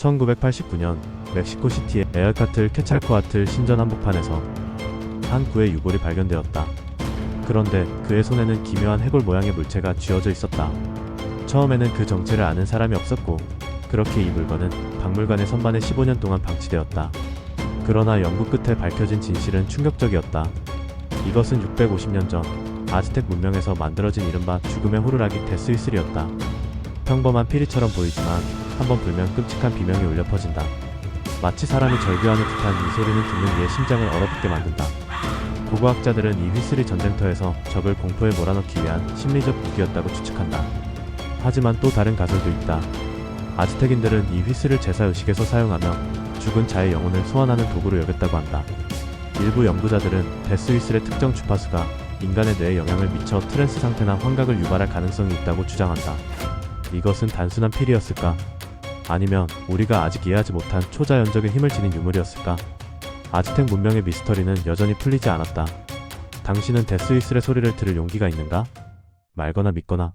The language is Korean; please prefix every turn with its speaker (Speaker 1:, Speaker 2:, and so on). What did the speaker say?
Speaker 1: 1989년 멕시코 시티의 에어카틀 케찰코아틀 신전 한복판에서 한 구의 유골이 발견되었다. 그런데 그의 손에는 기묘한 해골 모양의 물체가 쥐어져 있었다. 처음에는 그 정체를 아는 사람이 없었고 그렇게 이 물건은 박물관의 선반에 15년 동안 방치되었다. 그러나 연구 끝에 밝혀진 진실은 충격적이었다. 이것은 650년 전 아즈텍 문명에서 만들어진 이른바 죽음의 호루라기 데스위슬이었다. 평범한 피리처럼 보이지만 한번 불면 끔찍한 비명이 울려 퍼진다. 마치 사람이 절규하는 듯한 이 소리는 듣는 이의 심장을 얼어붙게 만든다. 고고학자들은 이 휘슬이 전쟁터에서 적을 공포에 몰아넣기 위한 심리적 무기였다고 추측한다. 하지만 또 다른 가설도 있다. 아즈텍인들은 이 휘슬을 제사 의식에서 사용하며 죽은 자의 영혼을 소환하는 도구로 여겼다고 한다. 일부 연구자들은 데스 휘슬의 특정 주파수가 인간의 뇌에 영향을 미쳐 트랜스 상태나 환각을 유발할 가능성이 있다고 주장한다. 이것은 단순한 필이었을까? 아니면 우리가 아직 이해하지 못한 초자연적인 힘을 지닌 유물이었을까? 아즈텍 문명의 미스터리는 여전히 풀리지 않았다. 당신은 데스 휘슬의 소리를 들을 용기가 있는가? 말거나 믿거나